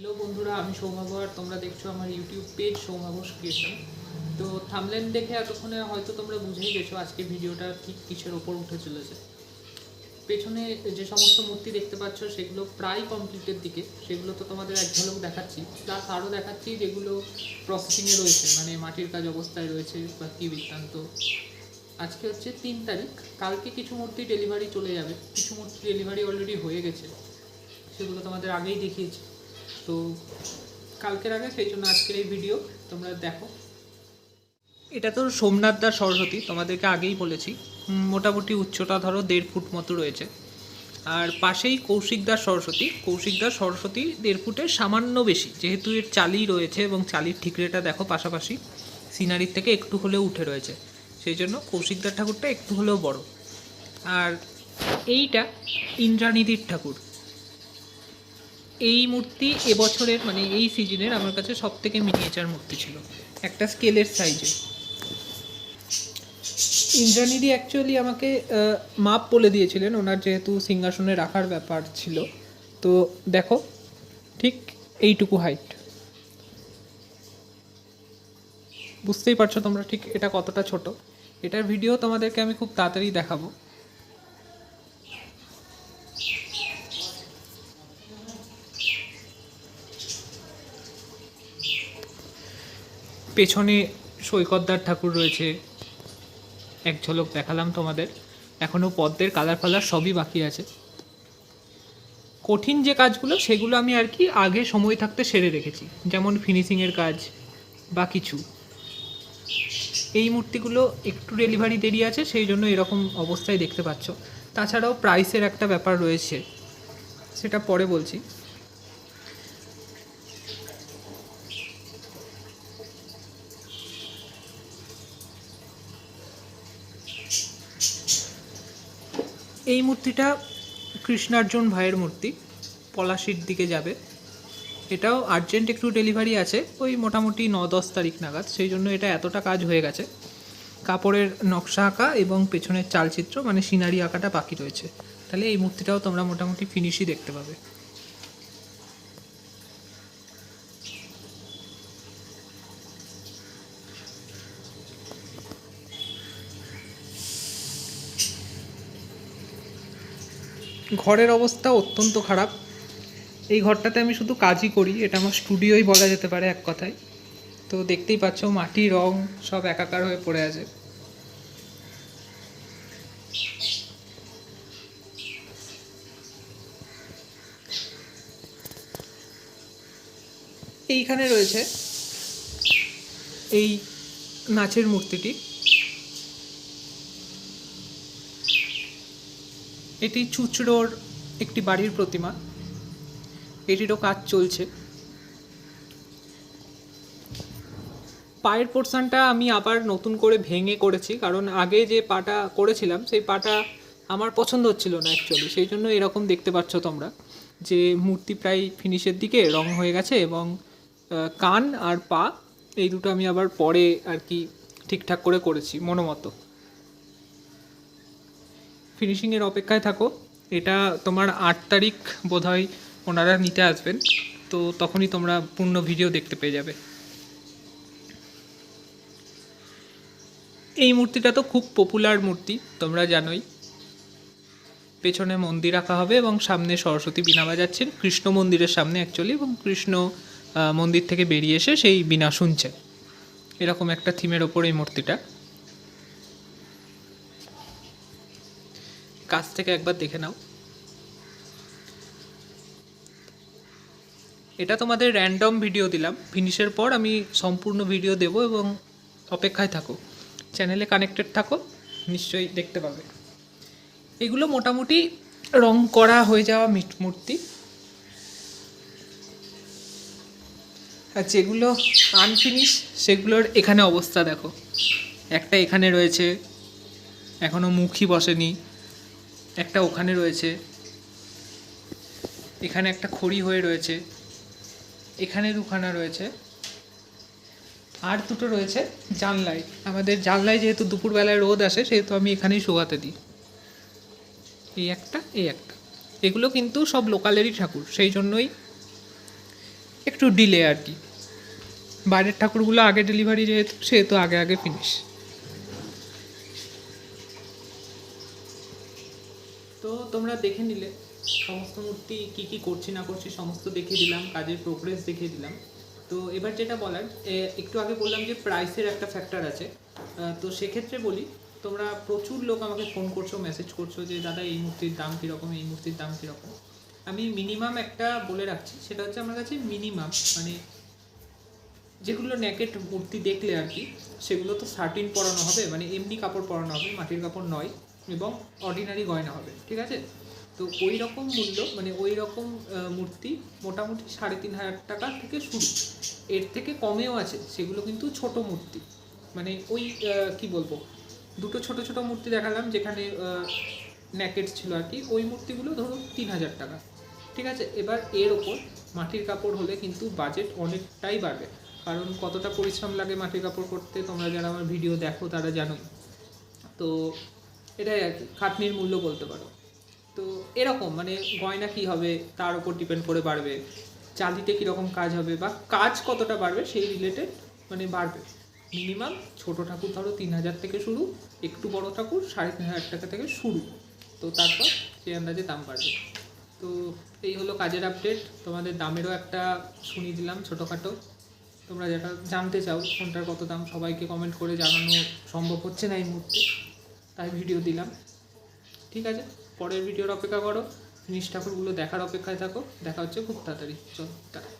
আমি সৌভাগ্য তোমরা দেখছ আমার ইউটিউব পেজ সৌভাগ্য ক্রিয়েশন তো থামলেন দেখে এতক্ষণে হয়তো তোমরা বুঝেই গেছো আজকে ভিডিওটা ঠিক কিসের ওপর উঠে চলেছে। পেছনে যে সমস্ত মূর্তি দেখতে পাচ্ছ, সেগুলো প্রায় কমপ্লিটের দিকে। সেগুলো তো তোমাদের এক ঝলক দেখাচ্ছি। প্লাস আরও দেখাচ্ছি যেগুলো প্রসেসিংয়ে রয়েছে মানে মাটির কাজ অবস্থায় রয়েছে বা কী বৃত্তান্ত। আজকে হচ্ছে তিন তারিখ। কালকে কিছু মূর্তি ডেলিভারি চলে যাবে। কিছু মূর্তি ডেলিভারি অলরেডি হয়ে গেছে। সেগুলো তোমাদের আগেই দেখিয়েছি। তো কালকের আগে, সেই জন্য আজকের এই ভিডিও তোমরা দেখো। এটা তো সোমনাথ দাস সরস্বতী, তোমাদেরকে আগেই বলেছি। মোটামুটি উচ্চতা ধরো দেড় ফুট মতো রয়েছে। আর পাশেই কৌশিক দাস সরস্বতী। কৌশিক দাস সরস্বতী দেড় ফুটের সামান্য বেশি, যেহেতু এর চালি রয়েছে এবং চালির ঠিকরেটা দেখো পাশাপাশি, সিনারির থেকে একটু হলেও উঠে রয়েছে। সেই জন্য কৌশিকদার ঠাকুরটা একটু হলেও বড়। আর এইটা ইন্দ্রানিধির ঠাকুর। এই মূর্তি এবছরের মানে এই সিজনের আমার কাছে সব থেকে মিনিয়েচার মূর্তি ছিল। একটা স্কেলের সাইজে ইন্দ্রানিধি অ্যাকচুয়ালি আমাকে মাপ বলে দিয়েছিলেন। ওনার যেহেতু সিংহাসনে রাখার ব্যাপার ছিল। তো দেখো, ঠিক এইটুকু হাইট বুঝতেই পারছ তোমরা ঠিক এটা কতটা ছোট। এটার ভিডিও তোমাদেরকে আমি খুব তাড়াতাড়ি দেখাবো। পেছনে সৈকতদার ঠাকুর রয়েছে। এক ঝলক দেখালাম তোমাদের। এখনও পদ্মের কালার ফালার সবই বাকি আছে। কঠিন যে কাজগুলো, সেগুলো আমি আর কি আগে সময় থাকতে সেরে রেখেছি। যেমন ফিনিশিংয়ের কাজ বা কিছু। এই মূর্তিগুলো একটু ডেলিভারি দেরি আছে, সেই জন্য এরকম অবস্থায় দেখতে পাচ্ছ। তাছাড়াও প্রাইসের একটা ব্যাপার রয়েছে। সেটা পরে বলছি। এই মূর্তিটা কৃষ্ণার্জুন ভাইয়ের মূর্তি, পলাশির দিকে যাবে। এটাও আর্জেন্ট একটু ডেলিভারি আছে, ওই মোটামুটি ন দশ তারিখ নাগাদ, সেই জন্য এটা এতটা কাজ হয়ে গেছে। কাপড়ের নকশা আঁকা এবং পেছনের চালচিত্র মানে সিনারি আঁকাটা বাকি রয়েছে। তাহলে এই মূর্তিটাও তোমরা মোটামুটি ফিনিশই দেখতে পাবে। ঘরের অবস্থা অত্যন্ত খারাপ। এই ঘরটাতে আমি শুধু কাজই করি, এটা আমার স্টুডিওই বলা যেতে পারে এক কথায়। তো দেখতেই পাচ্ছ মাটি রং সব একাকার হয়ে পড়ে আছে। এইখানে রয়েছে এই নাচের মূর্তিটি। এটি চুচড়োর একটি বাড়ির প্রতিমা। এটিরও কাজ চলছে। পায়ের পোর্শনটা আমি আবার নতুন করে ভেঙে করেছি, কারণ আগে যে পাটা করেছিলাম, সেই পাটা আমার পছন্দ হচ্ছিল না অ্যাকচুয়ালি সেই জন্য এরকম দেখতে পাচ্ছ তোমরা, যে মূর্তি প্রায় ফিনিশের দিকে রং হয়ে গেছে এবং কান আর পা, এই দুটো আমি আবার পরে আর কি ঠিকঠাক করে করেছি, মনোমতো। ফিনিশিংয়ের অপেক্ষায় থাকো। এটা তোমার আট তারিখ বোধহয় ওনারা নিতে আসবেন। তো তখনই তোমরা পূর্ণ ভিডিও দেখতে পেয়ে যাবে। এই মূর্তিটা তো খুব পপুলার মূর্তি, তোমরা জানোই। পেছনে মন্দির রাখা হবে এবং সামনে সরস্বতী বীণা বাজাচ্ছেন। কৃষ্ণ মন্দিরের সামনে অ্যাকচুয়ালি এবং কৃষ্ণ মন্দির থেকে বেরিয়ে এসে সেই বীণা শুনছেন। এরকম একটা থিমের ওপর এই মূর্তিটা। কাছ থেকে একবার দেখে নাও। এটা তোমাদের র্যান্ডম ভিডিও দিলাম। ফিনিশের পর আমি সম্পূর্ণ ভিডিও দেব এবং অপেক্ষায় থাকো। চ্যানেলে কানেক্টেড থাকো, নিশ্চয়ই দেখতে পাবে। এগুলো মোটামুটি রং করা হয়ে যাওয়া মূর্তি। আর যেগুলো আনফিনিশ সেগুলোর এখানে অবস্থা দেখো। একটা এখানে রয়েছে এখনও মুখই বসেনি। একটা ওখানে রয়েছে। এখানে একটা খড়ি হয়ে রয়েছে। এখানে দুখানা রয়েছে। আর দুটো রয়েছে জানলায়। আমাদের জানলায় যেহেতু দুপুরবেলায় রোদ আসে, সেহেতু আমি এখানেই শোয়াতে দিই। এই একটা এই একটা। এগুলো কিন্তু সব লোকালেরই ঠাকুর, সেই জন্যই একটু একটু ডিলে আর কি। বাইরের ঠাকুরগুলো আগে ডেলিভারি যেহেতু সেহেতু আগে আগে ফিনিশ তো তোমরা দেখে নিলে সমস্ত মূর্তি কি কি করছি না করছি, সমস্ত দেখিয়ে দিলাম, কাজের প্রোগ্রেস দেখিয়ে দিলাম। তো এবার যেটা বলার একটু আগে বললাম যে প্রাইসের একটা ফ্যাক্টর আছে। তো সেক্ষেত্রে বলি, তোমরা প্রচুর লোক আমাকে ফোন করছ মেসেজ করছ যে, দাদা, এই মূর্তির দাম কীরকম, এই মূর্তির দাম কীরকম? আমি মিনিমাম একটা বলে রাখছি, সেটা হচ্ছে আমার কাছে মিনিমাম মানে যেগুলো নেকেট মূর্তি দেখলে আর কি, সেগুলো তো সার্টিন পরানো হবে মানে এমনি কাপড় পরানো হবে, মাটির কাপড় নয়। এবং অর্ডিনারি গয়না হবে, ঠিক আছে? তো ওই রকম মূল্য মানে ওই রকম মূর্তি মোটামুটি সাড়ে তিন হাজার টাকা থেকে শুরু। এর থেকে কমেও আছে, সেগুলো কিন্তু ছোট মূর্তি। মানে ওই কি বলব? দুটো ছোট ছোট মূর্তি দেখালাম, যেখানে ন্যাকেট ছিল আর কি, ওই মূর্তিগুলো ধরুন তিন হাজার টাকা, ঠিক আছে? এবার এর ওপর মাটির কাপড় হলে কিন্তু বাজেট অনেকটাই বাড়বে। কারণ কতটা পরিশ্রম লাগে মাটির কাপড় করতে, তোমরা যারা আমার ভিডিও দেখো, তারা জানো তো এটাই আর কি, খাটনির মূল্য বলতে পারো। তো এরকম মানে গয়না কি হবে, তার উপর ডিপেন্ড করে বাড়বে, চাঁদিতে কীরকম কাজ হবে, বা কাজ কতটা বাড়বে সেই রিলেটেড মানে বাড়বে। মিনিমাম ছোট ঠাকুর ধরো তিন হাজার থেকে শুরু, একটু বড় ঠাকুর সাড়ে তিন হাজার টাকা থেকে শুরু। তো তারপর সেই আন্দাজে দাম বাড়বে। তো এই হলো কাজের আপডেট তোমাদের দামেরও একটা শুনিয়ে দিলাম ছোটোখাটো। তোমরা যেটা জানতে চাও কোনটার কত দাম, সবাইকে কমেন্ট করে জানানো সম্ভব হচ্ছে না এই মুহূর্তে। তাই ভিডিও দিলাম। ঠিক আছে? পরের ভিডিওর অপেক্ষা করো। ফিনিশ ঠাকুরগুলো দেখার অপেক্ষায় থাকো। দেখা হচ্ছে খুব তাড়াতাড়ি। চল, টাটা।